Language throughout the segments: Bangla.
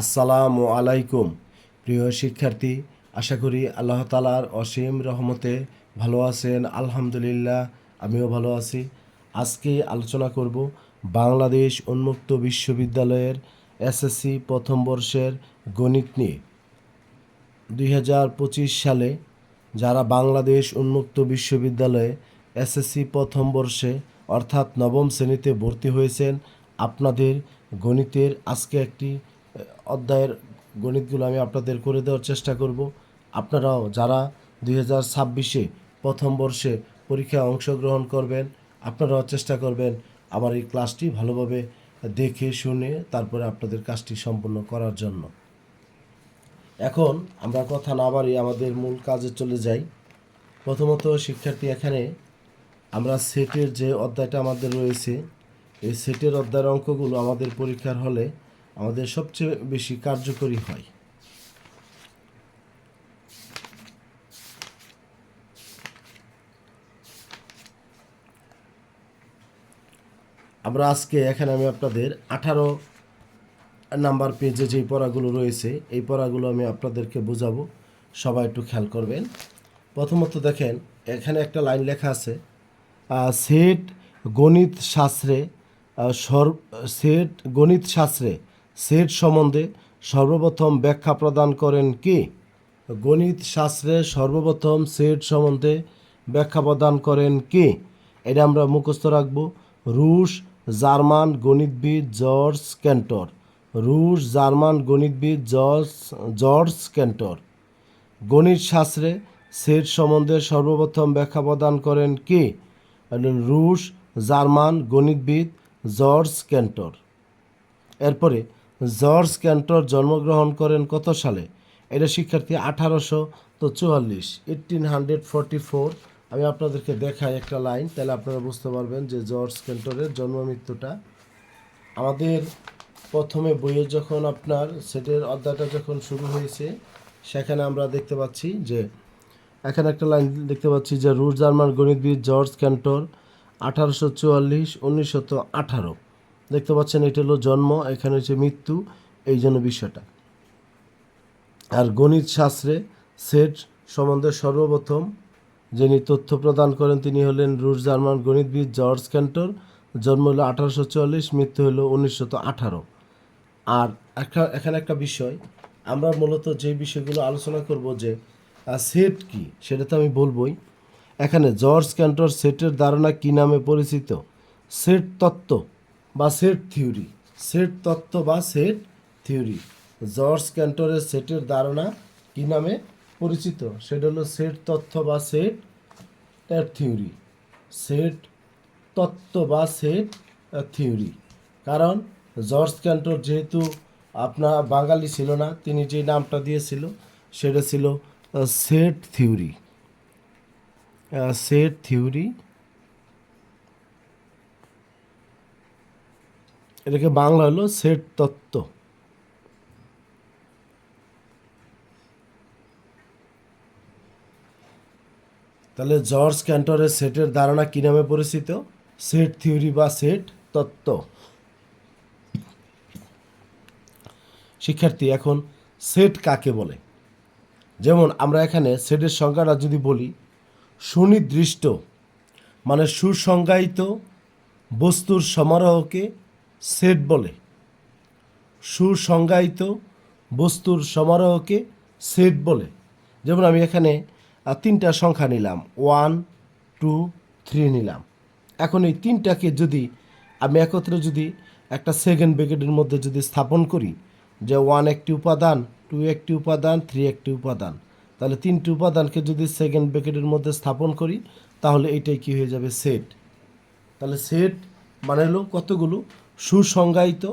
আসসালামু আলাইকুম। প্রিয় শিক্ষার্থী, আশা করি আল্লাহ তালার অসীম রহমতে ভালো আছেন। আলহামদুলিল্লাহ, আমিও ভালো আছি। আজকে আলোচনা করব বাংলাদেশ উন্মুক্ত বিশ্ববিদ্যালয়ের এসএসসি প্রথম বর্ষের গণিত নিয়ে। দুই হাজার পঁচিশ সালে যারা বাংলাদেশ উন্মুক্ত বিশ্ববিদ্যালয়ে এসএসসি প্রথম বর্ষে অর্থাৎ নবম শ্রেণীতে ভর্তি হয়েছেন, আপনাদের গণিতের আজকে একটি অধ্যায়ের গণিতগুলো আমি আপনাদের করে দেওয়ার চেষ্টা করব। আপনারাও যারা দুই হাজার ছাব্বিশে প্রথম বর্ষে পরীক্ষায় অংশগ্রহণ করবেন, আপনারাও চেষ্টা করবেন আমার এই ক্লাসটি ভালোভাবে দেখে, শুনে তারপরে আপনাদের কাজটি সম্পূর্ণ করার জন্য। এখন আমরা কথা না বাড়ি আমাদের মূল কাজে চলে যাই। প্রথমত শিক্ষার্থী, এখানে আমরা সেটের যে অধ্যায়টা আমাদের রয়েছে, এই সেটের অধ্যায়ের অঙ্কগুলো আমাদের পরীক্ষার হলে আমাদের সবচেয়ে বেশি কার্যকরী হয়। আমরা আজকে এখানে আমি আপনাদের আঠারো নাম্বার পেজে যেই পড়াগুলো রয়েছে, এই পড়াগুলো আমি আপনাদেরকে বোঝাবো। সবাই একটু খেয়াল করবেন। প্রথমত দেখেন, এখানে একটা লাইন লেখা আছে সেট গণিত শাস্ত্রে সর- সেট গণিত শাস্ত্রে সেট সম্বন্ধে সর্বপ্রথম ব্যাখ্যা প্রদান করেন কি? গণিত শাস্ত্রে সর্বপ্রথম সেট সম্বন্ধে ব্যাখ্যা প্রদান করেন কি? এটা আমরা মুখস্থ রাখব। রুশ, জার্মান গণিতবিদ জর্জ ক্যান্টর। রুশ, জার্মান গণিতবিদ জর্জ জর্জ ক্যান্টর। গণিত শাস্ত্রে সেট সম্বন্ধে সর্বপ্রথম ব্যাখ্যা প্রদান করেন কে? রুশ, জার্মান গণিতবিদ জর্জ ক্যান্টর। এরপরে জর্জ ক্যান্টর জন্মগ্রহণ করেন কত সালে? এটা শিক্ষার্থী আঠারোশো তো চুয়াল্লিশ এইটিন হান্ড্রেড ফোরটি ফোর আমি আপনাদেরকে দেখাই একটা লাইন, তাহলে আপনারা বুঝতে পারবেন যে জর্জ ক্যান্টরের জন্ম মৃত্যুটা আমাদের প্রথমে বইয়ে যখন আপনার সেটের অধ্যায়টা যখন শুরু হয়েছে, সেখানে আমরা দেখতে পাচ্ছি যে, এখানে একটা লাইন দেখতে পাচ্ছি যে, রুশ জার্মান গণিতবিদ জর্জ ক্যান্টর আঠারোশো চুয়াল্লিশ, উনিশশো আঠারো। দেখতে পাচ্ছেন, এটা হলো জন্ম, এখানে হচ্ছে মৃত্যু, এই জন্য বিষয়টা। আর গণিত শাস্ত্রে সেট সম্বন্ধে সর্বপ্রথম যিনি তথ্য প্রদান করেন, তিনি হলেন রুশ জার্মান গণিতবিদ জর্জ ক্যান্টর। জন্ম হলো আঠারোশো চুয়াল্লিশ, মৃত্যু হলো উনিশশো আঠারো। আর একটা এখানে একটা বিষয়, আমরা মূলত যে বিষয়গুলো আলোচনা করব যে সেট কি, সেটা তো আমি বলবই। এখানে জর্জ ক্যান্টর সেটের ধারণা কি নামে পরিচিত? সেট তত্ত্ব। বা সেট থিওরি সেট তত্ত্ব বা সেট থিওরি জর্জ ক্যান্টরের সেটের ধারণা কি নামে পরিচিত? সেটা হলো সেট তত্ত্ব বা সেট এর থিওরি সেট তত্ত্ব বা সেট থিওরি কারণ জর্জ ক্যান্টর যেহেতু আপনার বাঙালি ছিল না, তিনি যে নামটা দিয়েছিল, সেটা ছিল সেট থিওরি সেট থিওরি এটাকে বাংলা হলো সেট তত্ত্ব। তাহলে জর্জ ক্যান্টরের সেটের ধারণা কী নামে পরিচিত? সেট থিওরি বা সেট তত্ত্ব। শিক্ষার্থী, এখন সেট কাকে বলে? যেমন আমরা এখানে সেটের সংজ্ঞাটা যদি বলি, সুনির্দিষ্ট মানে সুসংজ্ঞায়িত বস্তুর সমারোহকে সেট বলে। সুসংজ্ঞায়িত বস্তুর সমারোহকে সেট বলে। যেমন আমি এখানে তিনটা সংখ্যা নিলাম। ওয়ান, টু, থ্রি নিলাম। এখন এই তিনটাকে যদি আমি একত্রে যদি একটা সেকেন্ড ব্রেকেটের মধ্যে যদি স্থাপন করি, যে ওয়ান একটি উপাদান টু একটি উপাদান থ্রি একটি উপাদান, তাহলে তিনটি উপাদানকে যদি সেকেন্ড ব্রেকেটের মধ্যে স্থাপন করি, তাহলে এইটাই কি হয়ে যাবে? সেট। তাহলে সেট মানে হলো কতগুলো? সুসংজ্ঞায়িত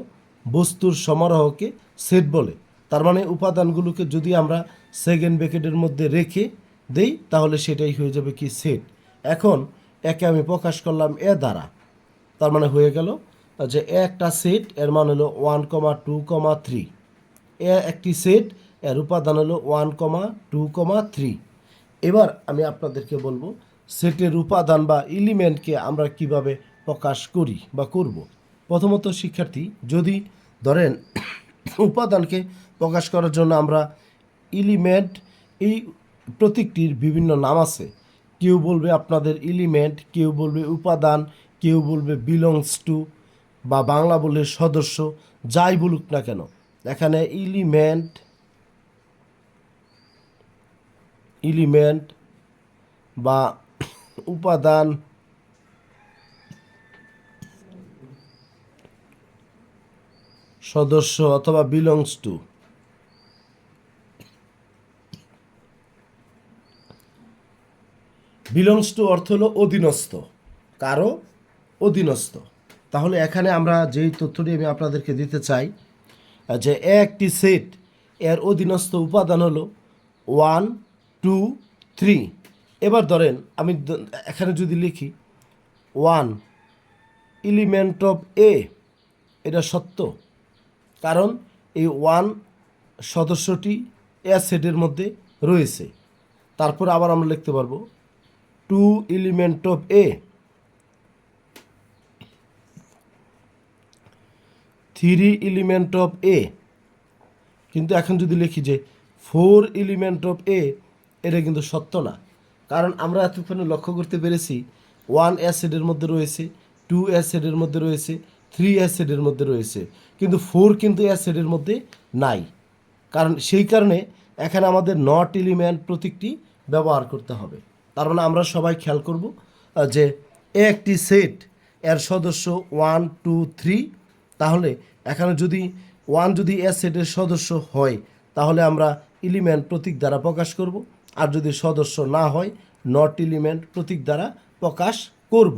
বস্তুর সমারোহকে সেট বলে। তার মানে উপাদানগুলোকে যদি আমরা সেকেন্ড ব্রেকেটের মধ্যে রেখে দেই, তাহলে সেটাই হয়ে যাবে কি সেট। এখন একে আমি প্রকাশ করলাম এ দ্বারা। তার মানে হয়ে গেল যে একটা সেট, এর মান হলো one comma two comma three. A একটি সেট, এর উপাদান হলো one comma two comma three. এবার আমি আপনাদেরকে বলব, সেটের উপাদান বা এলিমেন্টকে আমরা কীভাবে প্রকাশ করি বা করব। প্রথমত শিক্ষার্থী, যদি ধরেন উপাদানকে প্রকাশ করার জন্য আমরা ইলিমেন্ট এই প্রতীকটির বিভিন্ন নাম আছে। কেউ বলবে আপনাদের ইলিমেন্ট কেউ বলবে উপাদান, কেউ বলবে বিলংস টু বা বাংলা বললে সদস্য, যাই বলুক না কেন। এখানে ইলিমেন্ট ইলিমেন্ট বা উপাদান সদস্য অথবা বিলংস টু বিলংস টু অর্থ হলো অধীনস্থ। কারও অধীনস্থ। তাহলে এখানে আমরা যেই তথ্যটি আমি আপনাদেরকে দিতে চাই, যে একটি সেট এর অধীনস্থ উপাদান হলো ওয়ান টু থ্রি এবার ধরেন আমি এখানে যদি লিখি ওয়ান এলিমেন্ট অফ এ এটা সত্য। কারণ এই ওয়ান সদস্যটি এ মধ্যে রয়েছে। তারপর আবার আমরা লিখতে পারব। Two element of A. Three element of A. কিন্তু এখন যদি লিখি যে ফোর এলিমেন্ট অফ এ, এটা কিন্তু সত্য না। কারণ আমরা এতক্ষণে লক্ষ্য করতে পেরেছি, ওয়ান অ্যাসিডের মধ্যে রয়েছে, টু অ্যাসিডের মধ্যে রয়েছে, থ্রি অ্যাসিডের মধ্যে রয়েছে। কিন্তু ফোর কিন্তু অ্যাসিডের মধ্যে নাই। কারণ সেই কারণে এখানে আমাদের নট এলিমেন্ট প্রতীকটি ব্যবহার করতে হবে। তার মানে আমরা সবাই খেয়াল করব যে একটি সেট এর সদস্য ওয়ান টু থ্রি তাহলে এখানে যদি ওয়ান যদি এ সেটের সদস্য হয়, তাহলে আমরা এলিমেন্ট প্রতীক দ্বারা প্রকাশ করব। আর যদি সদস্য না হয় নট এলিমেন্ট প্রতীক দ্বারা প্রকাশ করব।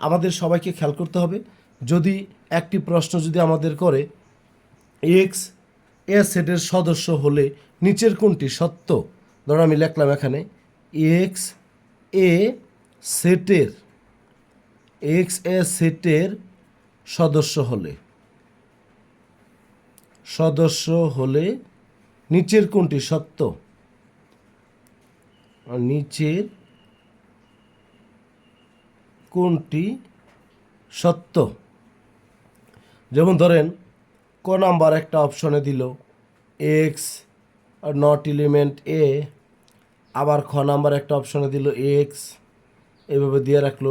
আমাদের সবাইকে খেয়াল করতে হবে যদি একটি প্রশ্ন যদি আমাদের করে এক্স এ সেটের সদস্য হলে নিচের কোনটি সত্য? ধরো আমি লিখলাম এখানে এক্স এ সেটের এক্স এ সেটের সদস্য হলে সদস্য হলে নিচের কোনটি সত্য? নিচের কোনটি সত্য? যেমন ধরেন, ক নাম্বার একটা অপশনে দিল এক্স নট এলিমেন্ট এ আবার খ নাম্বার একটা অপশনে দিল এক্স এভাবে দিয়ে রাখল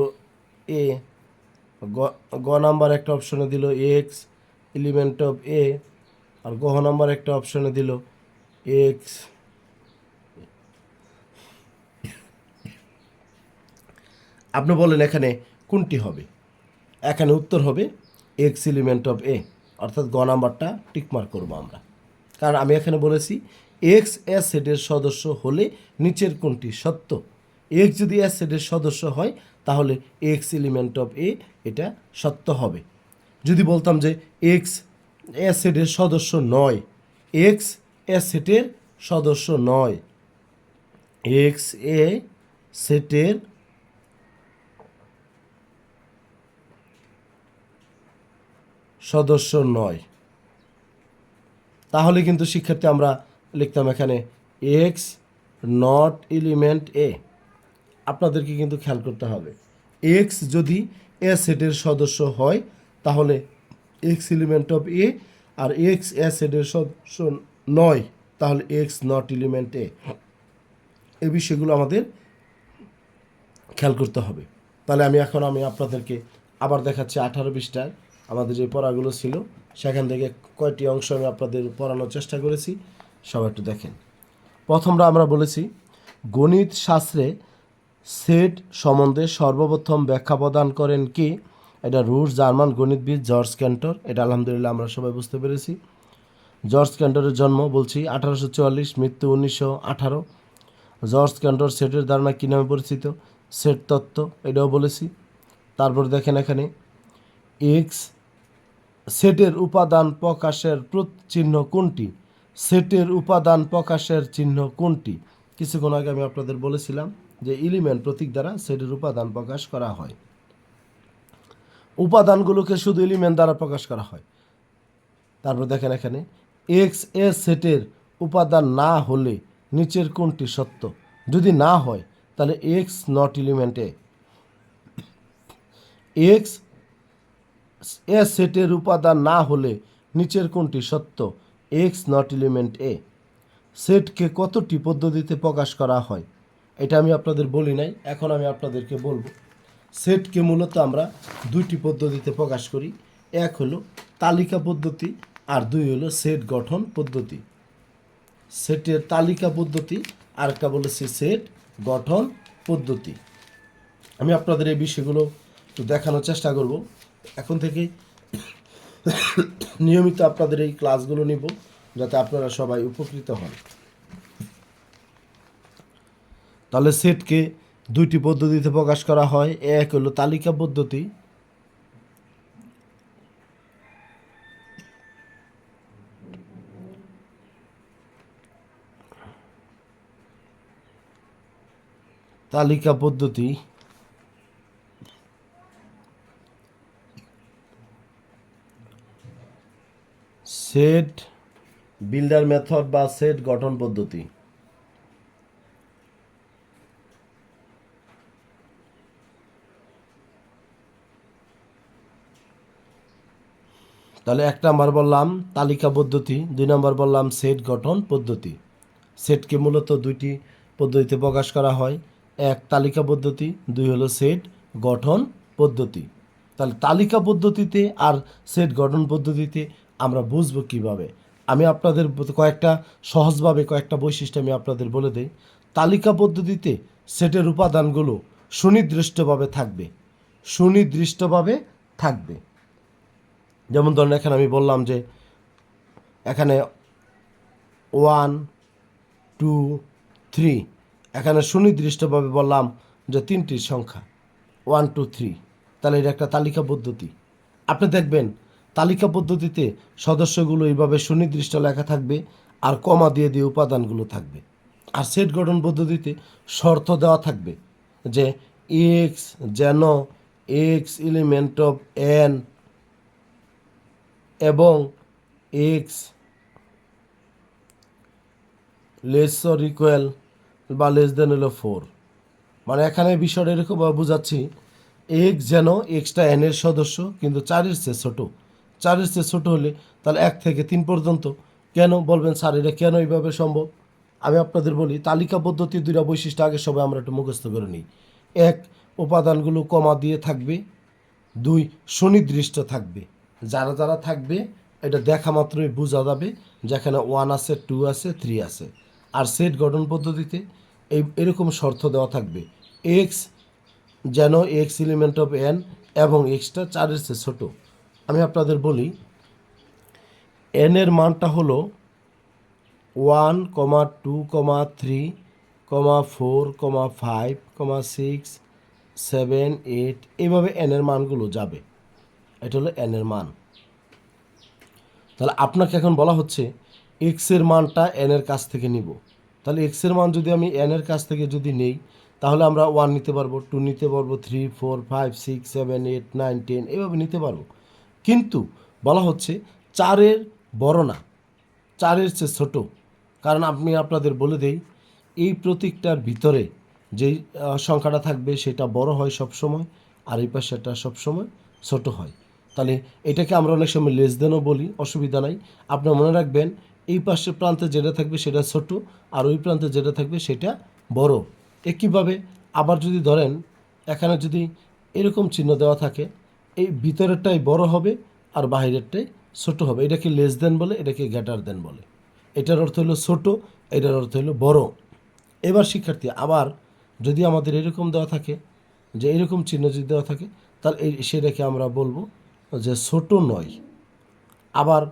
এ গ- নাম্বার একটা অপশনে দিল এক্স এলিমেন্ট অফ এ আর গহ নাম্বার একটা অপশনে দিল এক্স আপনি বলেন এখানে কোনটি হবে? এখানে উত্তর হবে এক্স এলিমেন্ট অফ এ অর্থাৎ গ নাম্বারটা টিকমার করব আমরা। কারণ আমি এখানে বলেছি এক্স এস সেটের সদস্য হলে নিচের কোনটি সত্য? এক্স যদি এস সেটের সদস্য হয়, তাহলে এক্স এলিমেন্ট অফ এ এটা সত্য হবে। যদি বলতাম যে এক্স এস সেটের সদস্য নয় এক্স এস সেটের সদস্য নয় এক্স এ সেটের সদস্য নয়। তাহলে কিন্তু শিক্ষার্থী আমরা লিখতাম এখানে এক্স নট এলিমেন্ট এ আপনাদেরকে কিন্তু খেয়াল করতে হবে। এক্স যদি এ সেটের সদস্য হয়, তাহলে এক্স এলিমেন্ট অফ এ আর এক্স এ সেটের সদস্য নয়, তাহলে এক্স নট এলিমেন্ট এ এই বিষয়গুলো আমাদের খেয়াল করতে হবে। তাহলে আমি এখন আমি আপনাদেরকে আবার দেখাচ্ছি আঠারো পৃষ্ঠার আমাদের যে পড়াগুলো ছিল, সেখান থেকে কয়টি অংশ আমি আপনাদের পড়ানোর চেষ্টা করেছি, সবাই একটু দেখেন। প্রথমটা আমরা বলেছি, গণিত শাস্ত্রে সেট সম্বন্ধে সর্বপ্রথম ব্যাখ্যা প্রদান করেন কি? এটা রুশ, জার্মান গণিতবিদ জর্জ ক্যান্টর। এটা আলহামদুলিল্লাহ আমরা সবাই বুঝতে পেরেছি। জর্জ ক্যান্টরের জন্ম বলছি আঠারোশো চুয়াল্লিশ, মৃত্যু উনিশশো আঠারো। জর্জ ক্যান্টর সেটের ধারণা কী নামে পরিচিত? সেট তত্ত্ব, এটাও বলেছি। তারপর দেখেন এখানে, এক্স সেটের উপাদান প্রকাশের চিহ্ন কোনটি? সেটের উপাদান প্রকাশের চিহ্ন কোনটি? কিছুক্ষণ আগে আমি আপনাদের বলেছিলাম যে এলিমেন্ট প্রতীক দ্বারা সেটের উপাদান প্রকাশ করা হয়। উপাদানগুলোকে শুধু এলিমেন্ট দ্বারা প্রকাশ করা হয়। তারপর দেখেন এখানে এক্স এ সেটের উপাদান না হলে নিচের কোনটি সত্য? যদি না হয়, তাহলে X not element A. X A সেটের উপাদান না হলে নিচের কোনটি সত্য? এক্স নট এলিমেন্ট এ সেটকে কতটি পদ্ধতিতে প্রকাশ করা হয়? এটা আমি আপনাদের বলি নাই, এখন আমি আপনাদেরকে বলব। সেটকে মূলত আমরা দুইটি পদ্ধতিতে প্রকাশ করি। এক হলো তালিকা পদ্ধতি আর দুই হলো সেট গঠন পদ্ধতি। সেটের তালিকা পদ্ধতি আর একটা বলেছি সেট গঠন পদ্ধতি। আমি আপনাদের এই বিষয়গুলো একটু দেখানোর চেষ্টা করব। এখন থেকে নিয়মিত আপনাদের এই ক্লাসগুলো নিব যাতে আপনারা সবাই উপকৃত হন। তাহলে সেটকে দুইটি পদ্ধতিতে প্রকাশ করা হয়। এক হলো তালিকা পদ্ধতি। তালিকা পদ্ধতি। সেট বিল্ডার মেথড বা সেট গঠন পদ্ধতি। তাহলে এক নাম্বার বললাম তালিকা পদ্ধতি, দুই নাম্বার বললাম সেট গঠন পদ্ধতি। সেটকে মূলত দুইটি পদ্ধতিতে প্রকাশ করা হয়, এক তালিকা পদ্ধতি, দুই হলো সেট গঠন পদ্ধতি। তাহলে তালিকা পদ্ধতিতে আর সেট গঠন পদ্ধতিতে আমরা বুঝব কীভাবে। আমি আপনাদের কয়েকটা সহজভাবে কয়েকটা বৈশিষ্ট্য আমি আপনাদের বলে দেই। তালিকা পদ্ধতিতে সেটের উপাদানগুলো সুনির্দিষ্টভাবে থাকবে। সুনির্দিষ্টভাবে থাকবে। যেমন ধরুন এখানে আমি বললাম যে এখানে ওয়ান টু থ্রি এখানে সুনির্দিষ্টভাবে বললাম যে তিনটির সংখ্যা। ওয়ান টু থ্রি তাহলে এটা একটা তালিকা পদ্ধতি। আপনি দেখবেন তালিকা পদ্ধতিতে সদস্যগুলো এইভাবে সুনির্দিষ্ট লেখা থাকবে আর কমা দিয়ে দিয়ে উপাদানগুলো থাকবে। আর সেট গঠন পদ্ধতিতে শর্ত দেওয়া থাকবে যে এক্স যেন এক্স এলিমেন্ট অফ এন এবং এক্স লেস অর ইকুয়াল বা লেস দেন হলো ফোর। মানে এখানে বিষয়টা এরকমভাবে বুঝাচ্ছি, এক্স যেন এক্সটা এনের সদস্য কিন্তু চারের চেয়ে ছোটো। চারের চেয়ে ছোটো হলে তাহলে এক থেকে তিন পর্যন্ত কেন বলবেন, স্যার, এটা কেন এইভাবে সম্ভব? আমি আপনাদের বলি, তালিকা পদ্ধতি দুইটা বৈশিষ্ট্য আগে সবাই আমরা একটু মুখস্থ করে নিই। এক, উপাদানগুলো কমা দিয়ে থাকবে। দুই, সুনির্দিষ্ট থাকবে। যারা যারা থাকবে, এটা দেখা মাত্রই বোঝা যাবে যেখানে ওয়ান আছে টু আছে থ্রি আছে। আর সেট গঠন পদ্ধতিতে এই, এরকম শর্ত দেওয়া থাকবে। এক্স যেন এক্স এলিমেন্ট অফ এন এবং এক্সটা চারের চেয়ে ছোটো। আমি আপনাদের বলি এন এর মানটা হলো one comma two comma three comma four comma five comma six seven eight এইভাবে এনের মানগুলো যাবে। এটা হলো এনের মান। তাহলে আপনাকে এখন বলা হচ্ছে এক্সের মানটা এনের কাছ থেকে নিব। তাহলে এক্সের মান যদি আমি এনের কাছ থেকে যদি নেই, তাহলে আমরা ওয়ান নিতে পারব টু নিতে পারব three four five six seven eight nine ten এভাবে নিতে পারব। কিন্তু বলা হচ্ছে চারের বড় না, চারের চেয়ে ছোটো। কারণ আমি আপনাদের বলে দেই, এই প্রতীকটার ভিতরে যেই সংখ্যাটা থাকবে সেটা বড় হয় সব সময় আর এই পাশেটা সবসময় ছোট হয়। তাহলে এটাকে আমরা অনেক সময় লেস দেনও বলি, অসুবিধা নাই। আপনার মনে রাখবেন, এই পাশের প্রান্তে যেটা থাকবে সেটা ছোট আর ওই প্রান্তে যেটা থাকবে সেটা বড়। একইভাবে আবার যদি ধরেন, এখানে যদি এরকম চিহ্ন দেওয়া থাকে এই ভিতরেরটাই বড় হবে আর বাহিরেরটাই ছোট হবে। এটাকে লেস দেন বলে, এটাকে গ্যাটার দেন বলে। এটার অর্থ হলো ছোট, এটার অর্থ হলো বড়। এবার শিক্ষার্থী, আবার যদি আমাদের এরকম দেওয়া থাকে, যে এরকম চিহ্ন যদি দেওয়া থাকে, তাহলে এই সেটাকে আমরা বলব যে ছোট নয়। আবার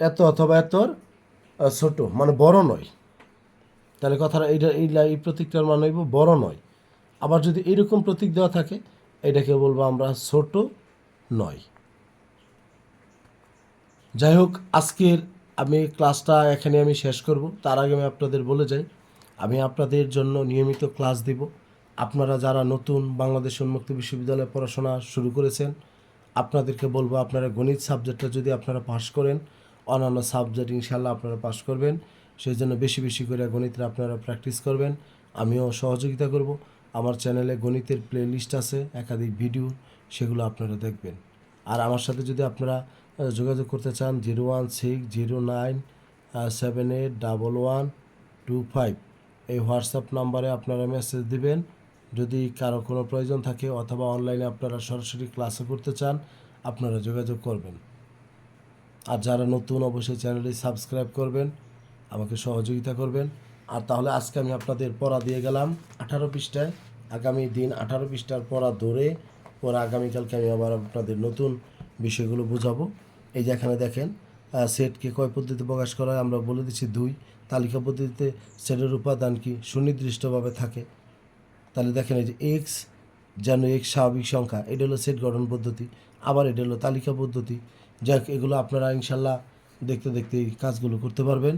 এত অথবা এতর ছোট মানে বড় নয়। তাহলে কথাটা এইটা এই লাই- এই প্রতীকটার মানে হইব বড় নয়। আবার যদি এরকম প্রতীক দেওয়া থাকে, এটাকে বলব আমরা ছোট নয়। যাই হোক, আজকের আমি ক্লাসটা এখানে আমি শেষ করব। তার আগে আমি আপনাদের বলে যাই, আমি আপনাদের জন্য নিয়মিত ক্লাস দিব। আপনারা যারা নতুন বাংলাদেশ উন্মুক্ত বিশ্ববিদ্যালয়ে পড়াশোনা শুরু করেছেন, আপনাদেরকে বলব আপনারা গণিত সাবজেক্টটা যদি আপনারা পাশ করেন, অন্যান্য সাবজেক্ট ইনশাল্লাহ আপনারা পাশ করবেন। সেই জন্য বেশি বেশি করে গণিতটা আপনারা প্র্যাকটিস করবেন। আমিও সহযোগিতা করব। আমার চ্যানেলে গণিতের প্লে লিস্ট আছে, একাধিক ভিডিও সেগুলো আপনারা দেখবেন। আর আমার সাথে যদি আপনারা যোগাযোগ করতে চান zero one six zero nine seven eight double one two five এই হোয়াটসঅ্যাপ নাম্বারে আপনারা মেসেজ দিবেন। যদি কারও কোনো প্রয়োজন থাকে অথবা অনলাইনে আপনারা সরাসরি ক্লাসে করতে চান, আপনারা যোগাযোগ করবেন। আর যারা নতুন, অবশ্যই চ্যানেলটি সাবস্ক্রাইব করবেন। আমাকে সহযোগিতা করবেন। আর তাহলে আজকে আমি আপনাদের পড়া দিয়ে গেলাম আঠারো পৃষ্ঠায়। আগামী দিন আঠারো পৃষ্ঠার পড়া ধরে পরে আগামীকালকে আমি আবার আপনাদের নতুন বিষয়গুলো বোঝাবো। এই যে এখানে দেখেন সেটকে কয় পদ্ধতিতে প্রকাশ করা হয়? আমরা বলে দিচ্ছি দুই। তালিকা পদ্ধতিতে সেটের উপাদান কি সুনির্দিষ্টভাবে থাকে? তাহলে দেখেন এই যে এক্স যেন এক্স স্বাভাবিক সংখ্যা, এটা হলো সেট গঠন পদ্ধতি। আবার এটা হলো তালিকা পদ্ধতি। যাক, এগুলো আপনারা ইনশাল্লাহ দেখতে দেখতে এই কাজগুলো করতে পারবেন।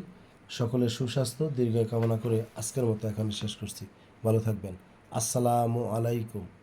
সকলের সুস্বাস্থ্য দীর্ঘ কামনা করে আজকের মতো এখন শেষ করছি। ভালো থাকবেন। আসসালামু আলাইকুম।